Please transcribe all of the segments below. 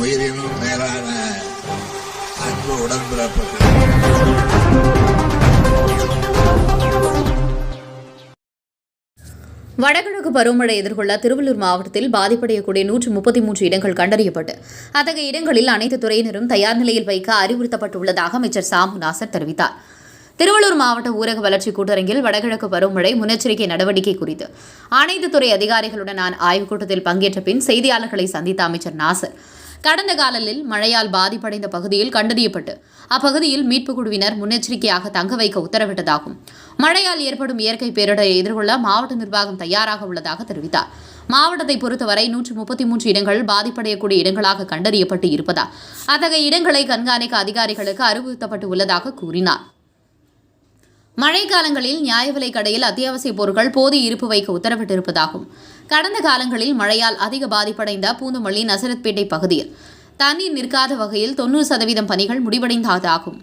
உயிரினும் மேலான அன்பு உடன்பிறப்புகள். வடகிழக்கு பருவமழை எதிர்கொள்ள திருவள்ளூர் மாவட்டத்தில் பாதிப்படையக்கூடிய நூற்று முப்பத்தி மூன்று இடங்கள் கண்டறியப்பட்டு அத்தகைய இடங்களில் அனைத்து துறையினரும் தயார் நிலையில் வைக்க அறிவுறுத்தப்பட்டுள்ளதாக அமைச்சர் சாமுநாசர் தெரிவித்தார். திருவள்ளூர் மாவட்ட ஊரக வளர்ச்சி கூட்டரங்கில் வடகிழக்கு பருவமழை முன்னெச்சரிக்கை நடவடிக்கை குறித்து அனைத்து துறை அதிகாரிகளுடனான ஆய்வுக் கூட்டத்தில் பங்கேற்ற பின் செய்தியாளர்களை சந்தித்த அமைச்சர் நாசர் கடந்த காலத்தில் மழையால் பாதிப்படைந்த பகுதியில் கண்டறியப்பட்டு அப்பகுதியில் மீட்புக் குழுவினர் முன்னெச்சரிக்கையாக தங்க வைக்க உத்தரவிட்டதாகும். மழையால் ஏற்படும் இயற்கை பேரிடரை எதிர்கொள்ள மாவட்ட நிர்வாகம் தயாராக உள்ளதாக தெரிவித்தார். மாவட்டத்தை பொறுத்தவரை நூற்று முப்பத்தி மூன்று இடங்கள் பாதிப்படையக்கூடிய இடங்களாக கண்டறியப்பட்டு இருப்பதால் அத்தகைய இடங்களை கண்காணிக்க அதிகாரிகளுக்கு அறிவுறுத்தப்பட்டு உள்ளதாக கூறினார். மழை காலங்களில் நியாய விலை கடையில் அத்தியாவசிய பொருட்கள் போதிய இருப்பு வைக்க உத்தரவிட்டிருப்பதாகும். கடந்த காலங்களில் மழையால் அதிக பாதிப்படைந்த பூந்தமல்லி நசரத்பேட்டை பகுதியில் தண்ணீர் நிற்காத வகையில் தொண்ணூறு சதவீதம் பணிகள் முடிவடைந்ததாகும்.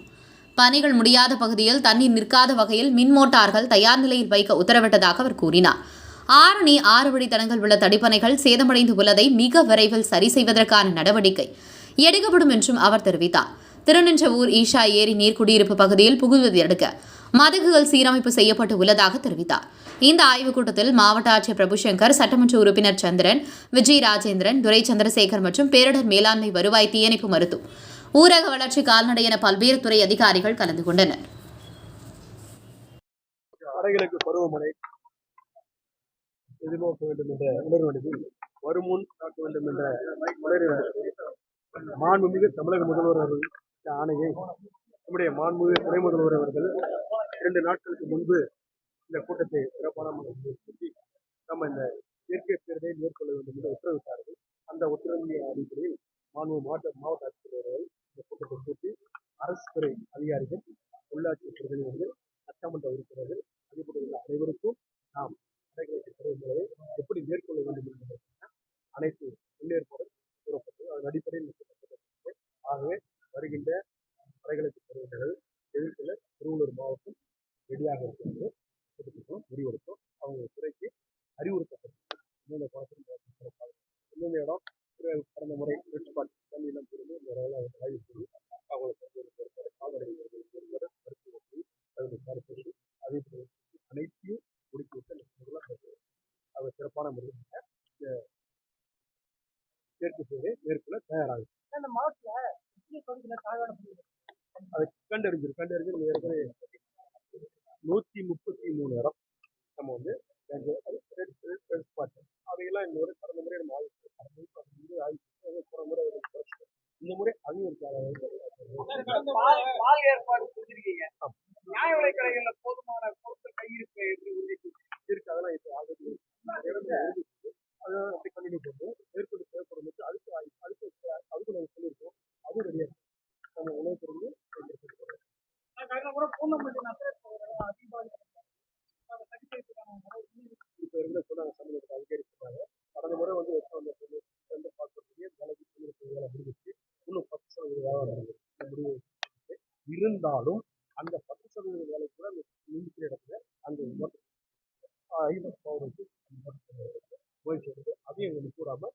பணிகள் முடியாத பகுதியில் தண்ணீர் நிற்காத வகையில் மின் மோட்டார்கள் தயார் நிலையில் வைக்க உத்தரவிட்டதாக அவர் கூறினார். ஆரணி ஆறு வழித்தடங்கள் உள்ள தடிப்பணைகள் சேதமடைந்து உள்ளதை மிக விரைவில் சரி செய்வதற்கான நடவடிக்கை எடுக்கப்படும் என்றும் அவர் தெரிவித்தார். திருநின்றவூர் ஈஷா ஏரி நீர்க்குடியிருப்பு பகுதியில் புகுவதை அடுக்க மதகுகள் சீரமைப்பு செய்யப்பட்டு உள்ளதாக தெரிவித்தார். இந்த ஆய்வுக் கூட்டத்தில் மாவட்ட ஆட்சியர் பிரபுசங்கர் சட்டமன்ற உறுப்பினர் சந்திரன் விஜய் ராஜேந்திரன் துரை சந்திரசேகர் மற்றும் பேரிடர் மேலாண்மை வருவாய் தீயணைப்பு மருத்துவம் ஊரக வளர்ச்சி கால்நடை என பல்வேறு துறை அதிகாரிகள் கலந்து கொண்டனர். அறைகளுக்கு பருவமழை எதிர்நோக்க வேண்டும் என்ற உணர்வடைவில் வருமுன் காக்க வேண்டும் என்ற மாண்புமிகு தமிழக முதல்வர் அவர்கள் ஆணையை நம்முடைய மாண்புமிகு துணை முதல்வர் அவர்கள் இரண்டு நாட்களுக்கு முன்பு இந்த கூட்டத்தை சிறப்பான முறையில் கூட்டி நம்ம இந்த இயற்கை பேரிடரை மேற்கொள்ள வேண்டும் என்று உத்தரவிட்டார்கள். அந்த உத்தரவின் அடிப்படையில் மாணவ மாவட்ட மாவட்ட ஆட்சித்தலைவர்கள் இந்த கூட்டத்தை கூட்டி அரசு துறை அதிகாரிகள் உள்ளாட்சி பிரதிநிதிகள் சட்டமன்ற உறுப்பினர்கள் அதிபதி உள்ள அனைவருக்கும் நாம் அறைகளுக்கு பருவமழையை எப்படி மேற்கொள்ள வேண்டும் என்பதற்கான அனைத்து முன்னேற்பாடும் கூறப்பட்டு அதன் அடிப்படையில் ஆகவே வருகின்ற படைகளுக்கு பருவமழை எதிர்கொள்ள திருவள்ளூர் மாவட்டம் ரெடியாக இருக்கிறது கூட்டத்திற்கும் முடிவெடுத்தோம் அவங்க துறைக்கு எந்தெந்த பாடத்தில் சிறப்பாக எந்தெந்த இடம் கடந்த முறை வெட்டுப்பாட்டு தண்ணி எல்லாம் பிரிந்து இந்த அளவில் ஆய்வு செய்து அவங்களை பொறுத்தவரை கால்நடை பொறுத்தவரை மருத்துவ விசாரிப்பது அதே போல அனைத்தையும் முடித்து விட்டு அந்த. அவர் சிறப்பான முறையில் இந்த இயற்கை சேவை மேற்கொள்ள தயாராகும் அதை கண்டறிஞ்சு கண்டறிஞ்சு நம்ம ஏற்கனவே நூற்றி முப்பத்தி மூணு இடம் நம்ம வந்து கண்டு- அது red- red- red spot. அதையெல்லாம் இந்த முறை கடந்த முறை நம்ம ஆய்வு செய்தோம். கடந்த முறை அது வந்து ஆய்வு செய்தோம். அது போன முறை அதை குறைச்சிட்டோம். இந்த முறை பால் ஏற்பாடு செஞ்சிருக்கீங்க. நியாய விலைக் கடைகள்ல போதுமான பொருட்கள் கையிருப்பை எப்படி உறுதி இருக்கு அதெல்லாம் இப்போ ஆல்ரெடி அதை கண்டினியூ பண்ணுவோம் மேற்கொண்டு தேவைப்படும் போது அதுக்கு ஆய்வு- அதுக்கு அதுக்கு நாங்கள் சொல்லியிருக்கோம் அதுவும் ரெடியாக நம்ம உணவு பொருள் கடந்த முறை பூந்தமல்லி நசரத் பகுதியில அதிகமாக அதை சரி செய்யறதுக்கான நடவடிக்கை இப்போ இருந்த சொன்னாங்க சம்பந்தப்பட்ட அதிகாரி சொன்னாங்க கடந்த முறை வந்து எப்போ அந்த பொருள் வந்து பார்க்கக்கூடிய வேலைக்கு சொல்லியிருக்க வேலை முடிஞ்சிச்சு இன்னும் பத்து சதவீத வேலை நடந்தது இந்த முடிவு எடுத்துட்டு. இருந்தாலும் அந்த பத்து சதவீத வேலை கூட நின்றுக்கிற இடத்துல அந்த ஐநூறு பவுனுக்கு போய் சேர்ந்து அதையும் எங்களுக்கு வேகமாக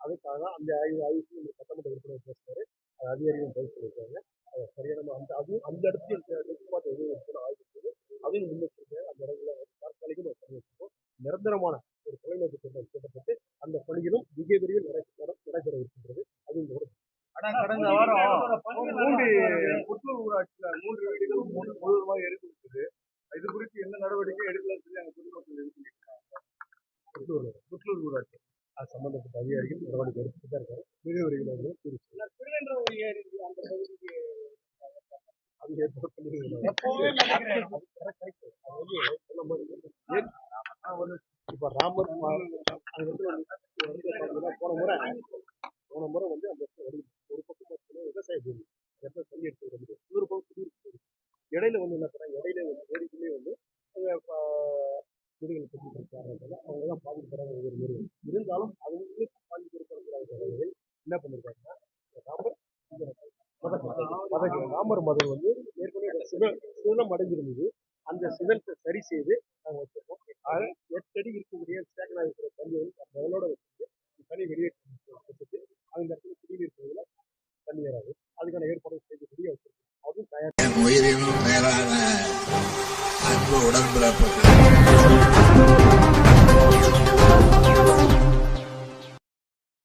அதுக்காக தான் அந்த செய்து இந்த சட்டமன்ற உறுப்பினர் பேசுறாரு. அது அதிகாரிகள் பதில் சொல்லியிருக்காங்க. அது சரியான அந்த அதுவும் அந்த இடத்தையும் நிறுத்தப்பாட்டு எதுவும் இருக்குன்னு ஆய்வு செய்து அதையும் முன்னெச்சரிக்கையாக அந்த இடங்களை வச்சிருக்கோம். நிரந்தரமான தொலைநோக்கு திட்டம் தீட்டப்பட்டு அந்த பணிகளும் மிக விரைவில் நடைபெற இருக்கின்றது அது இந்த ஒரு கடந்த வாரம் மூன்று புத்தூர் ஊராட்சியில மூன்று வீடுகள் மூணு முழுவதுமாக எரிந்து விட்டது இது குறித்து என்ன நடவடிக்கை எடுக்கலன்னு சொல்லி அங்க பொதுமக்கள் பண்ணிருக்காங்க புத்தூர். புத்தூர் ஊராட்சி. அது சம்பந்தப்பட்ட அதிகாரிகள் நடவடிக்கை எடுத்துட்டு தான் இருக்காங்க. மிக விரைவில் வந்து கூறி திருவென்றூர் ஏரி அந்த பகுதிக்கு அது ஏற்பாடு பண்ணிருக்காங்க எப்பவுமே நினைக்கிறேன் அது correct, correct. அது வந்து சொன்ன மாதிரி ஏன் நான் வந்து இப்ப ராமர் மா- அந்த இடத்துல வந்து ஒரு இடத்துல பாத்தீங்கன்னா போன முறை போன முறை வந்து அந்த இடத்துல ஒரு ஒரு பக்கம் பார்த்தீங்கன்னா விவசாய பூமி அந்த இடத்துல தண்ணி எடுத்து விட முடியும் இன்னொரு பக்கம் குடியிருப்பு இடையில வந்து என்ன பண்ணாங்க? இடையில வந்து ஏரிக்குள்ளே வந்து அவங்க ப- வீடுகள் கட்டிட்டு இருக்காங்க அவங்க தான் பாதிக்கப்படுறாங்க ஒவ்வொரு முறையும் இருந்தாலும் அவங்களுக்கு பாதிக்கப்படக்கூடாத வகையில் என்ன பண்ணிருக்காங்கன்னா இந்த ராமர் இந்த ராமர் மதம் வந்து ஏற்கனவே சித சிதலம் அடைஞ்சிருந்தது அந்த சிதலத்தை சரி சரி செய்து நாங்கள் வச்சிருக்கோம். ஆக இருக்கக்கூடிய ஸ்டேக்கனாக இருக்கிற தண்ணி வந்து அந்த லெவலோட வச்சுட்டு தண்ணி வெளியேற்றி வச்சுட்டு அந்த இடத்துல குடிநீர் பகுதியில் தண்ணி வராது. அதுக்கான ஏற்பாடு செய்யக்கூடிய வச்சிருக்கோம். அதுவும் தயார் உயிரினும் மேலான அன்பு உடன்பிறப்புகள்.